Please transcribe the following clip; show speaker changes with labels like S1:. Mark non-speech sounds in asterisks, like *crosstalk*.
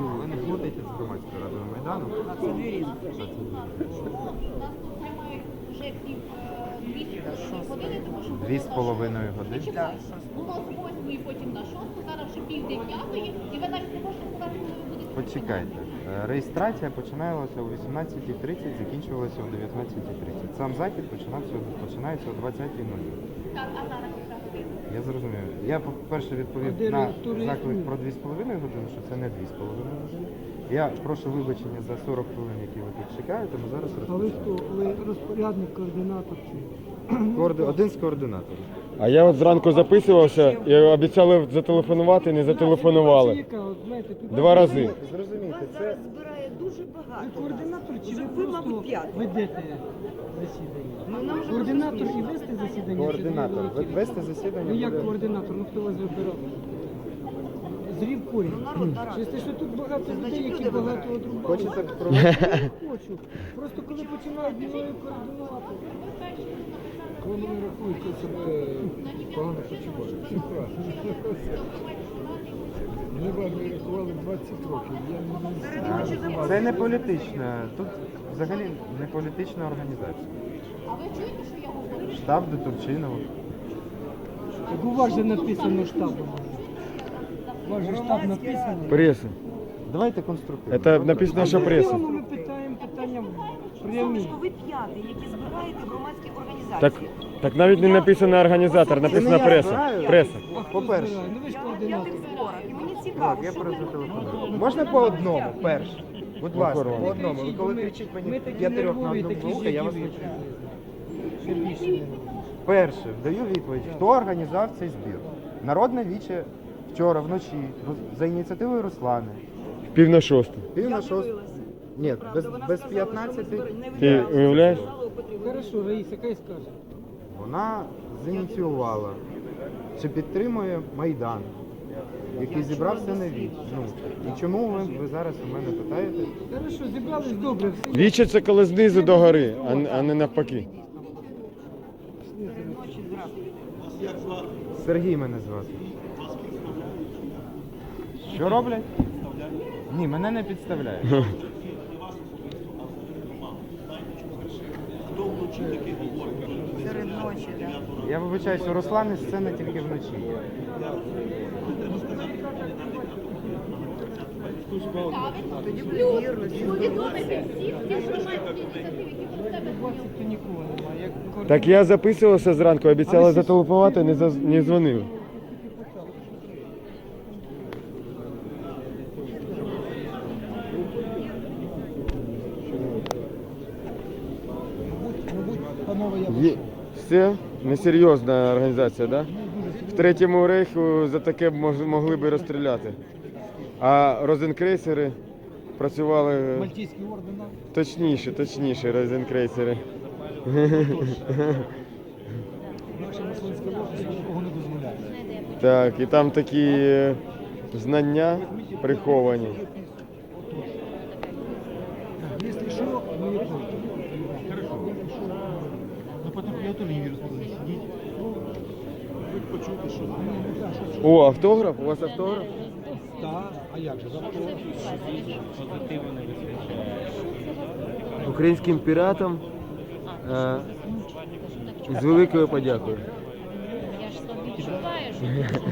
S1: Ви не плутайте з громадською радою Майдану.
S2: Це дві різні.
S3: Нас е, дві
S1: з половиною години.
S3: Було з восьмої, потім на шосту, зараз вже пів дев'ятої, і ви навіть не можете сказати, коли ви будете.
S1: Почекайте. Е, Реєстрація починалася о 18.30, закінчувалася о 19.30. Сам захід починався починається о 20.00.
S3: Так, а зараз яка година?
S1: Я зрозумів. Я, по-перше, відповів на заклик про 2,5 години, що це не 2,5 години. Я прошу вибачення за 40 хвилин, які ви тут чекаєте, ми зараз
S2: А ви
S1: розпочнемо.
S2: хто? Ви розпорядник, координатор чи?
S1: Коорди- Один з координаторів.
S4: А я от зранку записувався і обіцяли зателефонувати, не зателефонували. Два рази.
S1: Зрозумійте,
S5: Вас
S1: це
S5: зараз збирає дуже
S2: Ви
S5: багато.
S2: координатор чи ви
S5: мабуть, п'ятий.
S2: ведете засідання?
S5: Ну, нам
S2: Координатор і вести засідання?
S1: координатор.
S2: ви
S1: Вести засідання
S2: Ну як
S1: буде...
S2: координатор? Ну хто вас вибирав? Зрів корінь.
S5: Ну, народ, народ.
S2: Чи те, що тут багато людей, які багато отрубали?
S1: Хочете провести?
S2: Я не хочу. Просто коли починають мною координатор.
S6: Вони рахують, то себе погано почувають. Все правильно. Мене в армії рахували 20 років. Я не
S1: Це не політична, тут взагалі не політична організація.
S3: А ви чуєте, що я говорю?
S1: Штаб до Турчинова.
S2: Так у вас же написано штабом. У вас же штаб написано.
S4: Преса.
S1: Давайте конструктивно.
S4: Це написано, що преса.
S2: Ми питаємо питання.
S5: Сонечко, ви п'ятий, які збираєте громадські організації.
S4: Так, так навіть не написано організатор, написано преса. Преса.
S1: По-перше,
S2: Ну ви ж
S5: Я
S2: координатор.
S5: зборах, і мені цікаво,
S1: так, я
S5: що ви.
S1: Можна по одному, перше? Будь ласка, по одному. Ви коли кричіть мені п'ятерьох на одному вухо, я вас не чую. Перше, даю відповідь. Хто організував цей збір? Народне віче вчора вночі за ініціативою Руслани.
S4: Пів на шосту.
S1: Пів на шосту. Ні, без, без
S5: сказала, що ми
S1: 15
S4: Ти уявляєш?
S2: Хорошо, Раїса, хай скаже.
S1: Вона зініціювала, чи підтримує Майдан, який зібрався на віч. Ну, і чому ви, ви зараз у мене питаєте?
S2: Хорошо, зібрались добре.
S4: Віче це коли знизу до гори, а, н- а не навпаки.
S1: Сергій мене звати. Що роблять? Ні, мене не підставляють. *laughs*
S5: ночі, так.
S1: Я вибачаюсь, у Руслани сцена тільки вночі є.
S5: Тоді
S3: Плюс, повідомити ті громадські ініціативи, які.
S4: Так я записувався зранку, обіцяли зателефонувати, не, заз- не дзвонив. Мабуть, панове, Є. Все, несерйозна організація, да? В третьому рейху за таке могли б розстріляти. А розенкрейсери працювали
S2: Мальтійський орден. да?
S4: точніше, точніше, розенкрейсери. Так, і там такі е, знання приховані.
S2: Потом я тоже не вижу. Почути, що
S4: О, автограф? У вас автограф?
S2: Так, а як же?
S4: Українським піратам е, з великою подякою.
S7: Я ж собі відчуваю, що тут